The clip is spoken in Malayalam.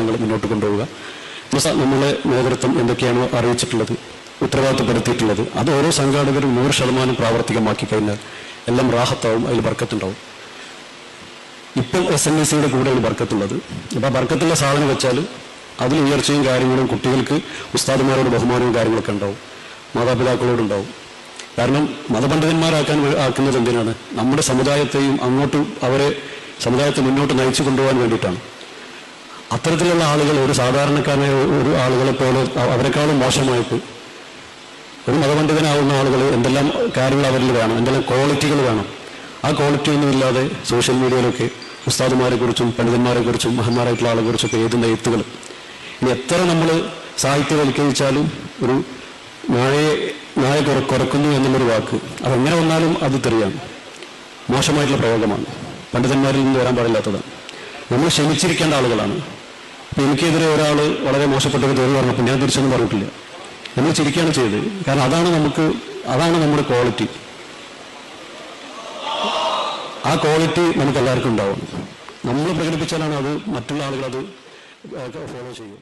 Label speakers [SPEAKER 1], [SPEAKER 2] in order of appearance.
[SPEAKER 1] നിങ്ങൾ മുന്നോട്ട് കൊണ്ടുപോവുക. നമ്മളെ നേതൃത്വം എന്തൊക്കെയാണോ അറിയിച്ചിട്ടുള്ളത് ഉത്തരവാദിത്തപ്പെടുത്തിയിട്ടുള്ളത് അത് ഓരോ സംഘാടകരും നൂറ് ശതമാനം പ്രാവർത്തികമാക്കി കഴിഞ്ഞാൽ എല്ലാം റാഹത്താവും അതിൽ ബർക്കത്തുണ്ടാവും. ഇപ്പം എസ് എൻ എസ് സിയുടെ കൂടെയാണ് ബർക്കത്തുള്ളത്. അപ്പോൾ ബർക്കത്തുള്ള സാധനം വെച്ചാൽ അതിൽ ഉയർച്ചയും കാര്യങ്ങളും കുട്ടികൾക്ക് ഉസ്താദുമാരോട് ബഹുമാനവും കാര്യങ്ങളൊക്കെ ഉണ്ടാവും. മാതാപിതാക്കളോടുണ്ടാവും കാരണം മതപണ്ഡിതന്മാരാക്കാൻ ആക്കുന്നത് എന്തിനാണ്? നമ്മുടെ സമുദായത്തെയും അങ്ങോട്ട് അവരെ സമുദായത്തെ മുന്നോട്ട് നയിച്ചു കൊണ്ടുപോകാൻ വേണ്ടിയിട്ടാണ്. അത്തരത്തിലുള്ള ആളുകൾ ഒരു സാധാരണക്കാരനെ ഒരു ആളുകളെ പോലെ അവരെക്കാളും മോശമായിട്ട് ഒരു മതപണ്ഡിതനാവുന്ന ആളുകൾ എന്തെല്ലാം കാര്യങ്ങൾ അവരിൽ വേണം എന്തെല്ലാം ക്വാളിറ്റികൾ വേണം. ആ ക്വാളിറ്റി ഒന്നും ഇല്ലാതെ സോഷ്യൽ മീഡിയയിലൊക്കെ ഉസ്താദുമാരെക്കുറിച്ചും പണ്ഡിതന്മാരെക്കുറിച്ചും പണ്ഡിതന്മാരെ കുറിച്ചും മഹന്മാരായിട്ടുള്ള ആളെ കുറിച്ചൊക്കെ എഴുതുന്ന എഴുത്തുകൾ. ഇനി എത്ര നമ്മൾ സാഹിത്യവൽക്കരിച്ചാലും ഒരു നായയെ നായ കുറ കുറക്കുന്നു എന്നുള്ളൊരു വാക്ക് അതെങ്ങനെ വന്നാലും അത് തെറിയാണ്. മോശമായിട്ടുള്ള പ്രയോഗമാണ്. പണ്ഡിതന്മാരിൽ നിന്ന് വരാൻ പാടില്ലാത്തതാണ്. നമ്മൾ ക്ഷമിച്ചിരിക്കേണ്ട ആളുകളാണ്. എനിക്കെതിരെ ഒരാൾ വളരെ മോശപ്പെട്ടൊരു തോന്നി പറഞ്ഞപ്പോൾ ഞാൻ തിരിച്ചൊന്നും പറഞ്ഞിട്ടില്ല. നമ്മൾ ചിരിക്കുകയാണ് ചെയ്തത്. കാരണം അതാണ് നമുക്ക് അതാണ് നമ്മുടെ ക്വാളിറ്റി ആ ക്വാളിറ്റി നമുക്ക് എല്ലാവർക്കും ഉണ്ടാവും നമ്മൾ പ്രകടിപ്പിച്ചാലാണ് അത് മറ്റുള്ള ആളുകൾ അത് ഫോളോ ചെയ്യും